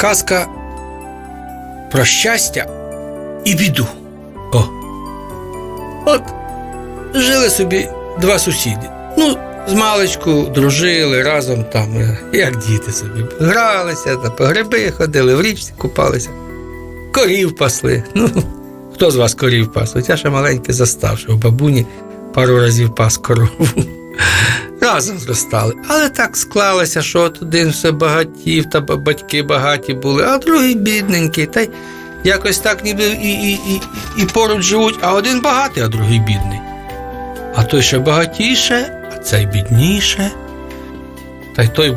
казка про щастя і біду. О. От жили собі два сусіди. Ну, з маличку дружили разом там, е, як діти собі. Гралися, по гриби ходили, в річці купалися. Корів пасли. Ну, хто з вас корів пас? От я ще маленький застав, що в бабуні пару разів пас корову. Разом зростали. Але так склалося, що от один все багатів, та батьки багаті були, а другий бідненький. Та й якось так ніби і, і, і, і поруч живуть, а один багатий, а другий бідний. А той ще багатіше, а цей бідніше. Та й той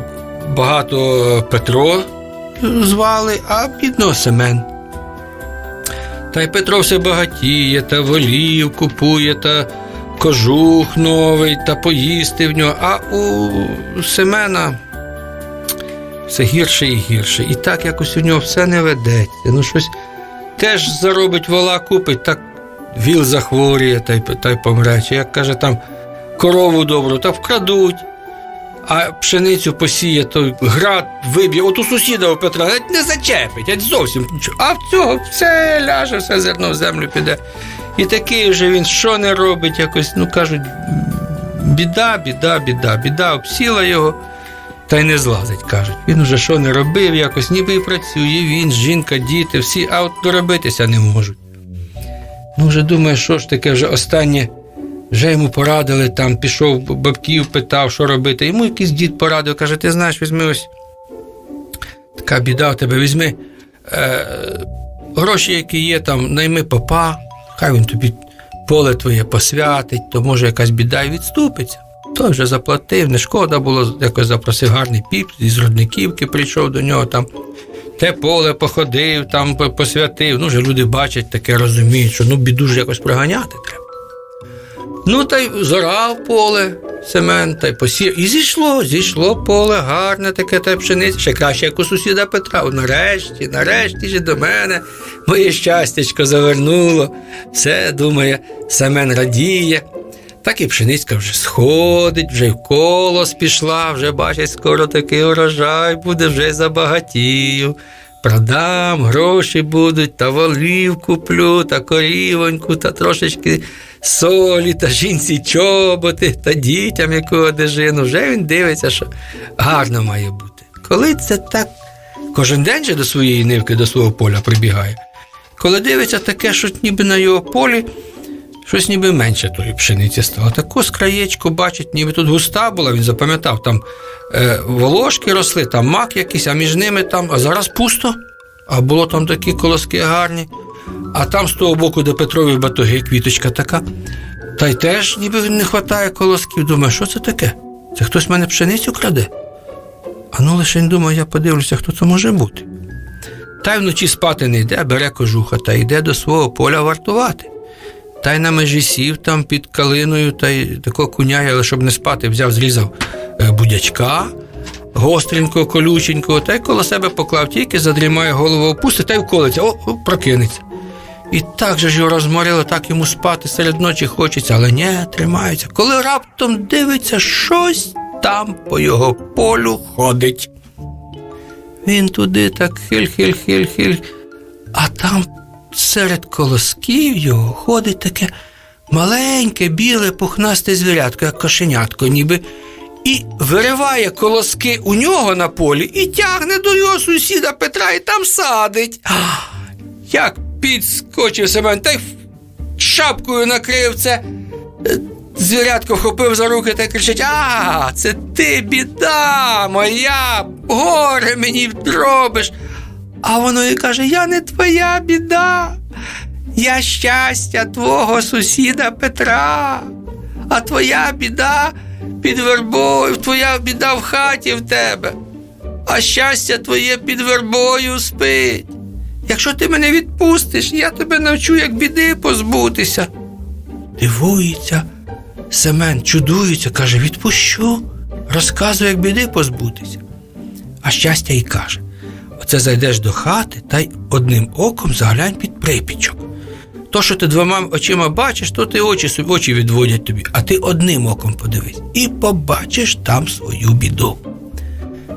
багато Петро звали, а бідного Семен. Та й Петро все багатіє, та волів купує, та кожух новий, та поїсти в нього. А у Семена все гірше і гірше. І так якось у нього все не ведеться. Ну, щось теж заробить вола, купить, так віл захворює та й, та й помре. Чи як каже там корову добру, та вкрадуть. А пшеницю посіє, то град виб'є. От у сусіда у Петра навіть не зачепить, геть зовсім. А в цього все ляже, все зерно в землю піде. І такий вже він що не робить, якось, ну кажуть, біда, біда, біда, біда обсіла його, та й не злазить, кажуть. Він уже що не робив, якось ніби і працює, він, жінка, діти, всі, а от доробитися не можуть. Ну, вже думає, що ж таке вже останнє. Вже йому порадили, там пішов бабків, питав, що робити. Йому якийсь дід порадив, каже: ти знаєш, візьми ось така біда в тебе, візьми е, гроші, які є, там, найми попа, хай він тобі поле твоє посвятить, то може якась біда і відступиться. Той вже заплатив, не шкода було, якось запросив гарний піп, із родниківки прийшов до нього там. Те поле походив, там посвятив. Ну, вже люди бачать таке, розуміють, що ну біду ж якось проганяти треба. Ну, та й зорав поле Семен, та й посів. І зійшло, зійшло поле, гарне таке та пшениця, ще краще, як у сусіда Петра. О, Нарешті, нарешті ж до мене моє щастячко завернуло. Все, думає, Семен радіє. Так і пшеницька вже сходить, вже в колос пішла, вже бачить, скоро такий урожай буде, вже й забагатію. Продам, гроші будуть, та волів куплю, та корівоньку, та трошечки солі, та жінці чоботи, та дітям яку одежину. Вже він дивиться, що гарно має бути. Коли це так кожен день же до своєї нивки, до свого поля прибігає, коли дивиться таке, що ніби на його полі щось ніби менше тої пшениці стало. Таку з краєчку бачить, ніби тут густа була, він запам'ятав, там е, волошки росли, там мак якийсь, а між ними там, а зараз пусто. А було там такі колоски гарні. А там з того боку, де Петрові батоги, квіточка така. Та й теж ніби не вистачає колосків. Думаю, що це таке? Це хтось в мене пшеницю краде? А ну лише думаю, я подивлюся, хто це може бути. Та й вночі спати не йде, бере кожуха та йде до свого поля вартувати. Та й на межі сів там під калиною, та й такого куняя, але щоб не спати, взяв, зрізав е, будячка гостренького, колюченького, та й коло себе поклав, тільки задрімає голову, опустить та й вколиться, о, о, прокинеться. І так же ж його розморило, так йому спати серед ночі хочеться, але ні, тримається. Коли раптом дивиться, щось там по його полю ходить. Він туди так хиль-хиль-хиль-хиль, а там серед колосків його ходить таке маленьке, біле, пухнасте звірятко, як кошенятко, ніби, і вириває колоски у нього на полі і тягне до його сусіда Петра і там садить. А, Як підскочив Семен, та й шапкою накрив це. Звірятко вхопив за руки та кричить: А, це ти біда моя, горе мені вдробиш. А воно і каже: Я не твоя біда, я щастя твого сусіда Петра, а твоя біда під вербою, твоя біда в хаті в тебе, а щастя твоє під вербою спить. Якщо ти мене відпустиш, я тебе навчу, як біди позбутися. Дивується. Семен чудується, каже: відпущу, розказує, як біди позбутися. А щастя й каже: Оце зайдеш до хати та й одним оком заглянь під припічок. То, що ти двома очима бачиш, то ти очі очі відводять тобі, а ти одним оком подивись і побачиш там свою біду.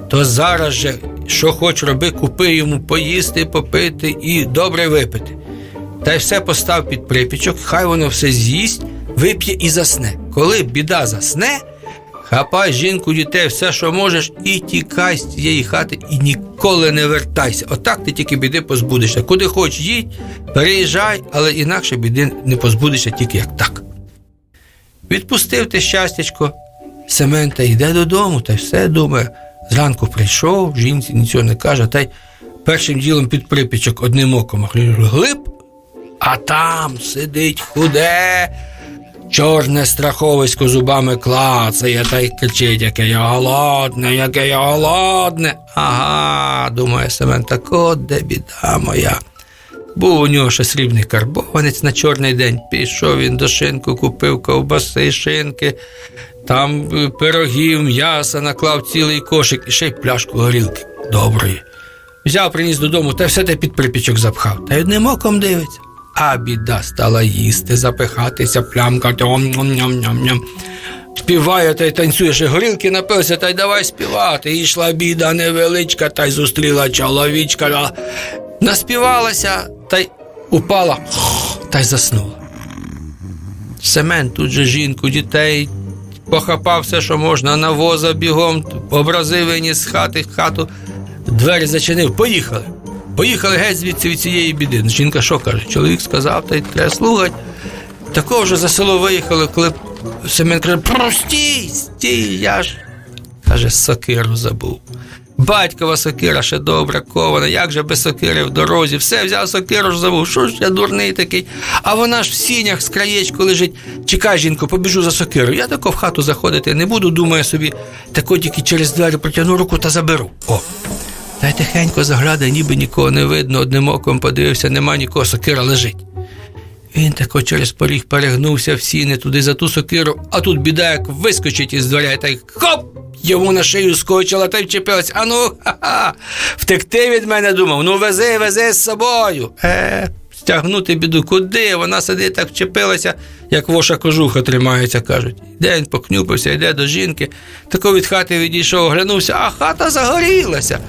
то зараз же, що хоч роби, купи йому поїсти, попити і добре випити. Та й все постав під припічок, хай воно все з'їсть, вип'є і засне. Коли біда засне, хапай жінку, дітей, все, що можеш, і тікай з цієї хати, і ніколи не вертайся. Отак ти тільки біди позбудешся. Куди хоч їдь, переїжджай, але інакше біди не позбудешся тільки як так. Відпустив ти щастячко, Семен та йде додому, та й все думає. Зранку прийшов, жінці нічого не каже, та й першим ділом під припічок одним оком глиб, а там сидить худе, чорне страховисько зубами клацає та й кричить, яке я голодне, яке я голодне. Ага, думає Семен, так от де біда моя. Був у нього ще срібний карбованець на чорний день. Пішов він до шинку, купив ковбаси, шинки, там е, пирогів, м'яса, наклав цілий кошик і ще й пляшку горілки доброї. Взяв, приніс додому та все те під припічок запхав. Та й одним оком дивиться. А біда стала їсти, запихатися, плямкати. Співає та й танцює, ще горілки напився, та й давай співати. І йшла біда невеличка, та й зустріла чоловічка. Наспівалася та й упала, та й заснула. Семен тут же жінку, дітей, похапав все, що можна, навоза бігом, образи виніс з хати в хату, двері зачинив, поїхали. Поїхали геть звідси від цієї біди. Жінка що каже? Чоловік сказав, та й треба слухати. Такого вже за село виїхали, коли Семен каже, простій, стій, я ж. Каже, сокиру забув. Батькова сокира ще добра кована, як же без сокири в дорозі, все взяв сокиру ж забув. Що ж я дурний такий? А вона ж в сінях з краєчку лежить. Чекай, жінко, побіжу за сокиру. Я тако в хату заходити не буду, думаю собі, тако тільки через двері протягну руку та заберу. О. Та й тихенько заглядає, ніби нікого не видно, одним оком подивився, нема нікого, сокира лежить. Він тако через поріг перегнувся в сіни туди за ту сокиру, а тут біда, як вискочить із дверей, та й хоп! Йому на шию скочила та й вчепилась. Ану, ха-ха, втекти від мене думав. Ну вези, вези з собою. Е, стягнути біду, куди? Вона сидить так вчепилася, як воша кожуха тримається, кажуть. Йде він покнюпився, йде до жінки, тако від хати відійшов, оглянувся, а хата загорілася.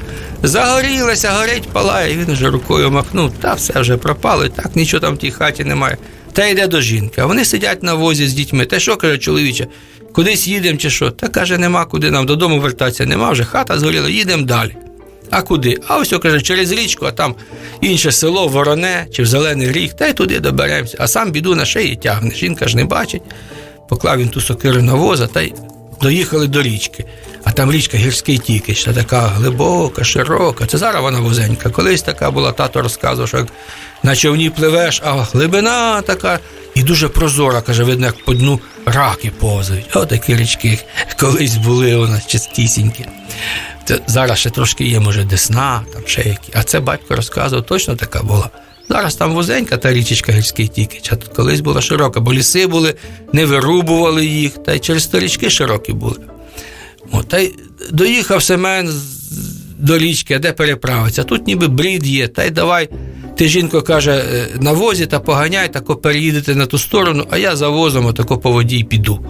Загорілася, горить, палає. Він вже рукою махнув, та все вже пропало, і так нічого там в тій хаті немає. Та йде до жінки. А вони сидять на возі з дітьми. Та що каже чоловіче, кудись їдемо чи що? Та каже, нема куди нам додому вертатися, нема вже хата згоріла, їдемо далі. А куди? А ось каже, через річку, а там інше село, вороне чи в Зелений Ріг, та й туди доберемося. А сам біду на шиї тягне. Жінка ж не бачить. Поклав він ту сокиру на воза та й доїхали до річки. А там річка гірський тік, ще така глибока, широка. Це зараз вона вузенька. Колись така була, тато розказував, що як на човні пливеш, а глибина така і дуже прозора, каже, видно, як по дну раки повзають. Отакі річки колись були у нас чистісінькі. Це зараз ще трошки є, може, десна, там ще які. А це батько розказував, точно така була. Зараз там вузенька та річечка гірський тікич, а тут колись була широка, бо ліси були, не вирубували їх, та й через то річки широкі були. О, та й доїхав Семен до річки, а де переправиться. Тут ніби брід є, та й давай. Ти жінко каже, «е, на возі та поганяй, тако переїдете на ту сторону, а я за возом отако по воді й піду,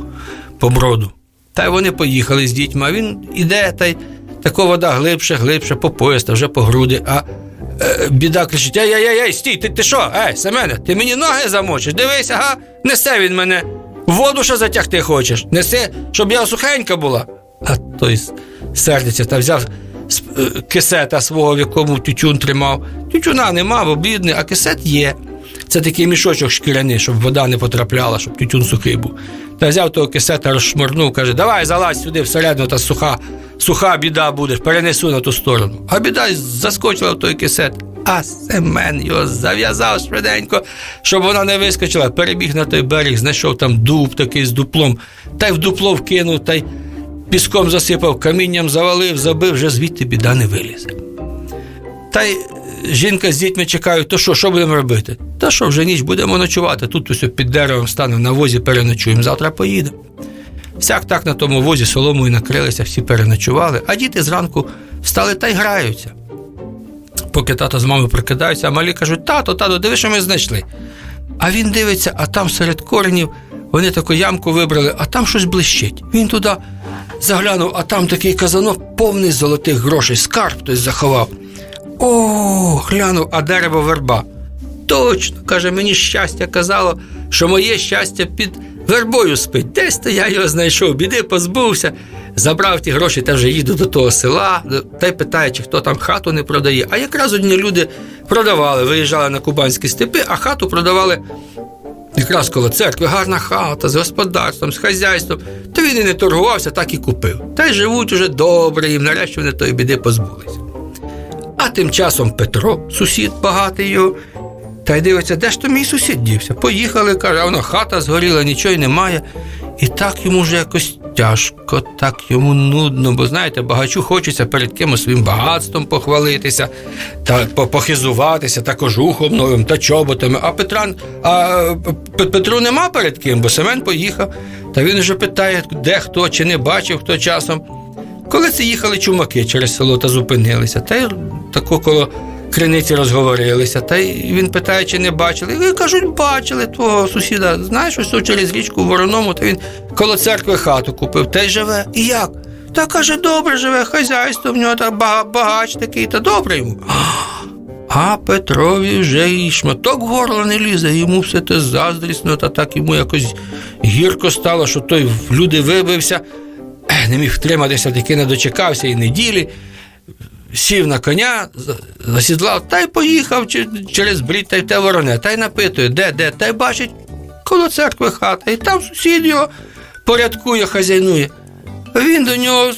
по броду. Та й вони поїхали з дітьми, а він іде, та й тако вода глибше, глибше, по пояс, та вже по груди. А е, біда кричить: ай яй яй стій, ти, ти що? Ей, Семене, ти мені ноги замочиш? Дивись, ага, несе він мене. Воду ще затягти хочеш. Неси, щоб я сухенька була. А той сердиться та взяв кисета свого, в якому тютюн тримав. Тютюна нема, бо бідний, а кисет є. Це такий мішочок шкіряний, щоб вода не потрапляла, щоб тютюн сухий був. Та взяв того кисета, розшморнув, каже, давай залазь сюди всередину, та суха, суха біда будеш, перенесу на ту сторону. А біда заскочила в той кисет. А Семен його зав'язав швиденько, щоб вона не вискочила. Перебіг на той берег, знайшов там дуб такий з дуплом, та й в дупло вкинув, та й піском засипав, камінням завалив, забив, вже звідти біда не вилізе. Та й е, жінка з дітьми чекають, то що, що будемо робити? Та що, вже ніч будемо ночувати. Тут ось під деревом станемо на возі, переночуємо, завтра поїдемо. Всяк так на тому возі соломою накрилися, всі переночували, а діти зранку встали та й граються. Поки тато з мамою прикидаються, а малі кажуть, тато, тато, диви, що ми знайшли. А він дивиться, а там серед коренів вони таку ямку вибрали, а там щось блищить. Він туди заглянув, а там такий казанок повний золотих грошей, скарб хтось заховав. О, глянув, а дерево верба. Точно, каже, мені щастя казало, що моє щастя під вербою спить. Десь то я його знайшов, біди позбувся, забрав ті гроші та вже їду до того села, та й питає, чи хто там хату не продає. А якраз одні люди продавали, виїжджали на кубанські степи, а хату продавали якраз коло церкви, гарна хата з господарством, з хазяйством. То він і не торгувався, так і купив. Та й живуть уже добре, їм нарешті вони тої біди позбулися. А тим часом Петро, сусід багатий його, та й дивиться, де ж то мій сусід дівся. Поїхали, каже, а вона хата згоріла, нічого й немає. І так йому вже якось тяжко, так йому нудно, бо знаєте, багачу хочеться перед кимось своїм багатством похвалитися та похизуватися, та кожухом новим, та чоботами. А Петра, а Петру нема перед ким, бо Семен поїхав. Та він вже питає, де хто, чи не бачив хто часом. Коли це їхали чумаки через село та зупинилися, та й тако коло криниці розговорилися, та й він питає, чи не бачили. І кажуть, бачили твого сусіда. Знаєш, ось через річку в Вороному, та він коло церкви хату купив, та й живе. І як? Та каже, добре живе, хазяйство в нього та багач такий, та добре йому. А Петрові вже і шматок в горло не лізе, йому все те заздрісно, та так йому якось гірко стало, що той в люди вибився, не міг втриматися, таки не дочекався і неділі. Сів на коня, засідлав, та й поїхав через брід та й те вороне, та й напитує, де, де, та й бачить коло церкви хата, і там сусід його порядкує, хазяйнує. Він до нього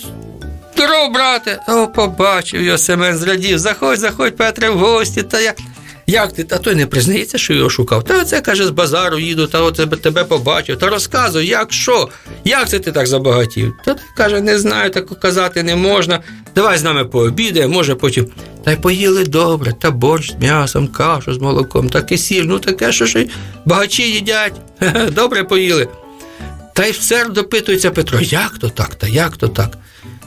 Здоров, брате. О, побачив його Семен, зрадів. Заходь, заходь, Петре, в гості. Та як, як ти? Та той не признається, що його шукав. Та оце каже, з базару їду, та оце б тебе побачив. Та розказуй, як що? Як це ти так забагатів? Та той каже, не знаю, так казати не можна. Давай з нами пообідаємо, може потім. Та й поїли добре, та борщ з м'ясом, кашу з молоком, та кисіль, ну таке, що ж багачі їдять. Добре поїли. Та й все допитується Петро, як то так, та як то так?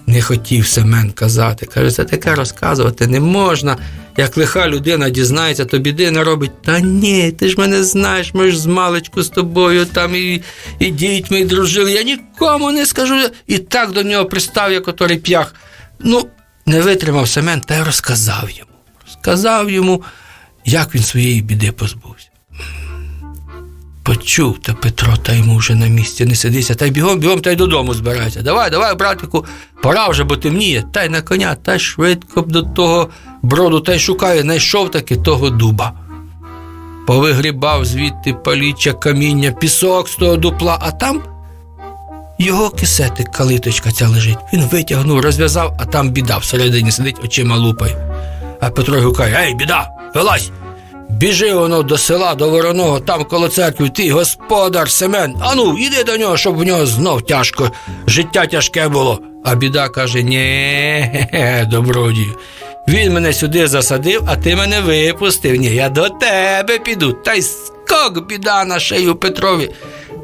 Не хотів Семен казати. Каже, це таке розказувати не можна. Як лиха людина дізнається, то біди не робить. Та ні, ти ж мене знаєш, ми ж з маличку з тобою там і, і дітьми і дружили. Я нікому не скажу. І так до нього пристав, як оторий п'ях. Ну, не витримав Семен та й розказав йому. Розказав йому, як він своєї біди позбувся. Почув та Петро, та йому вже на місці не сидися, та й бігом, бігом, та й додому збирається. Давай, давай, братику, пора вже, бо темніє, та й на коня, та й швидко б до того броду, та й шукає, знайшов таки того дуба. Повигрібав звідти паліччя, каміння, пісок з того дупла, а там його кисетик, калиточка ця лежить. Він витягнув, розв'язав, а там біда всередині сидить, очима лупає. А Петро гукає: Ей, біда, вилазь! Біжи воно до села, до вороного, там коло церкви, ти, господар Семен. Ану, іди до нього, щоб в нього знов тяжко, життя тяжке було. А біда каже: Нє, добродію. Він мене сюди засадив, а ти мене випустив. Ні, я до тебе піду. Та й скок біда на шею Петрові.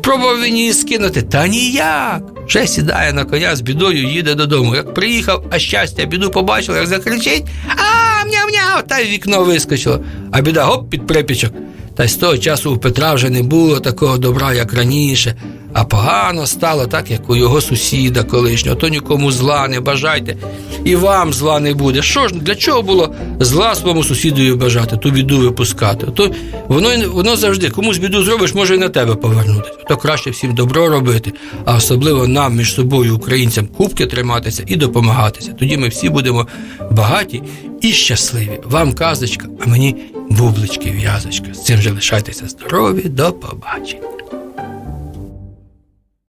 Пробував він її скинути, та ніяк. Вже сідає на коня з бідою, їде додому. Як приїхав, а щастя, біду побачив, як закричить А, мняв-мняв, та й вікно вискочило. А біда гоп під припічок. Та й з того часу у Петра вже не було такого добра, як раніше, а погано стало так, як у його сусіда колишнього. То нікому зла не бажайте, і вам зла не буде. Що ж, для чого було зла своєму сусідові бажати, ту біду випускати? То воно, воно завжди, комусь біду зробиш, може і на тебе повернутися. То краще всім добро робити, а особливо нам між собою, українцям, кубки триматися і допомагатися. Тоді ми всі будемо багаті і щасливі. Вам казочка, а мені бублички в'язочка. З цим же лишайтеся здорові, до побачення.